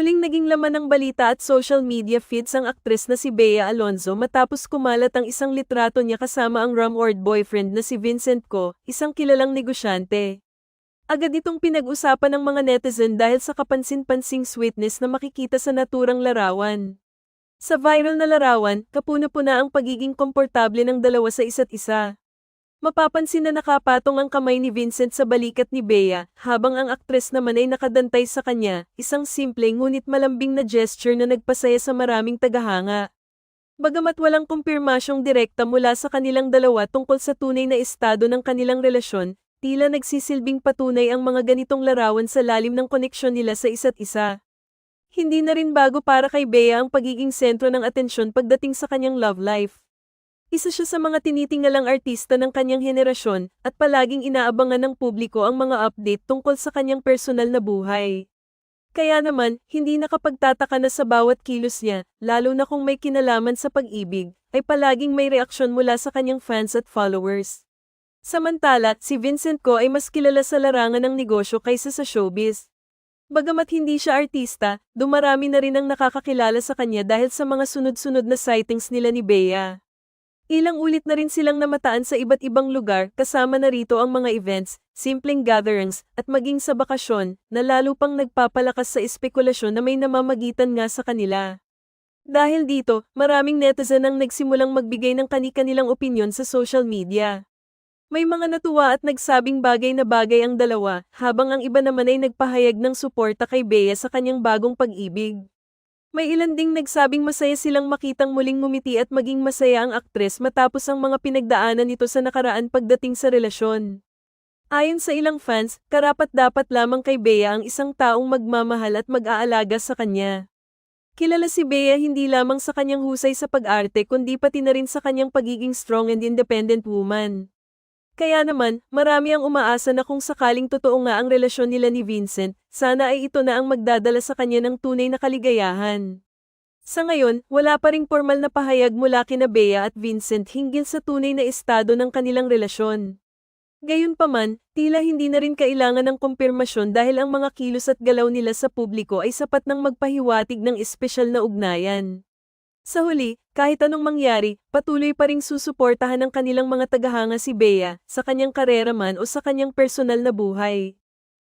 Muling naging laman ng balita at social media feeds ang aktres na si Bea Alonzo matapos kumalat ang isang litrato niya kasama ang rumored boyfriend na si Vincent Co, isang kilalang negosyante. Agad itong pinag-usapan ng mga netizen dahil sa kapansin-pansing sweetness na makikita sa naturang larawan. Sa viral na larawan, kapuna-puna ang pagiging komportable ng dalawa sa isa't isa. Mapapansin na nakapatong ang kamay ni Vincent sa balikat ni Bea, habang ang aktres naman ay nakadantay sa kanya, isang simple ngunit malambing na gesture na nagpasaya sa maraming tagahanga. Bagamat walang kumpirmasyong direkta mula sa kanilang dalawa tungkol sa tunay na estado ng kanilang relasyon, tila nagsisilbing patunay ang mga ganitong larawan sa lalim ng koneksyon nila sa isa't isa. Hindi na rin bago para kay Bea ang pagiging sentro ng atensyon pagdating sa kanyang love life. Isa siya sa mga tinitingalang artista ng kanyang henerasyon at palaging inaabangan ng publiko ang mga update tungkol sa kanyang personal na buhay. Kaya naman, hindi nakapagtataka na sa bawat kilos niya, lalo na kung may kinalaman sa pag-ibig, ay palaging may reaksyon mula sa kanyang fans at followers. Samantala, si Vincent Co ay mas kilala sa larangan ng negosyo kaysa sa showbiz. Bagamat hindi siya artista, dumarami na rin ang nakakakilala sa kanya dahil sa mga sunod-sunod na sightings nila ni Bea. Ilang ulit na rin silang namataan sa iba't ibang lugar kasama na rito ang mga events, simpleng gatherings, at maging sa bakasyon, na lalo pang nagpapalakas sa espekulasyon na may namamagitan nga sa kanila. Dahil dito, maraming netizen ang nagsimulang magbigay ng kani-kanilang opinyon sa social media. May mga natuwa at nagsabing bagay na bagay ang dalawa, habang ang iba naman ay nagpahayag ng suporta kay Bea sa kanyang bagong pag-ibig. May ilan ding nagsabing masaya silang makitang muling ngumiti at maging masaya ang aktres matapos ang mga pinagdaanan nito sa nakaraan pagdating sa relasyon. Ayon sa ilang fans, karapat-dapat lamang kay Bea ang isang taong magmamahal at mag-aalaga sa kanya. Kilala si Bea hindi lamang sa kanyang husay sa pag-arte kundi pati na rin sa kanyang pagiging strong and independent woman. Kaya naman, marami ang umaasa na kung sakaling totoo nga ang relasyon nila ni Vincent, sana ay ito na ang magdadala sa kanya ng tunay na kaligayahan. Sa ngayon, wala pa ring formal na pahayag mula kina Bea at Vincent hinggil sa tunay na estado ng kanilang relasyon. Gayunpaman, tila hindi na rin kailangan ng kumpirmasyon dahil ang mga kilos at galaw nila sa publiko ay sapat ng magpahiwatig ng espesyal na ugnayan. Sa huli, kahit anong mangyari, patuloy pa ring susuportahan ng kanilang mga tagahanga si Bea, sa kanyang karera man o sa kanyang personal na buhay.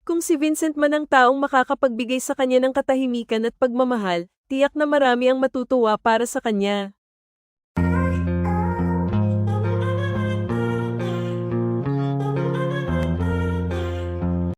Kung si Vincent man ang taong makakapagbigay sa kanya ng katahimikan at pagmamahal, tiyak na marami ang matutuwa para sa kanya.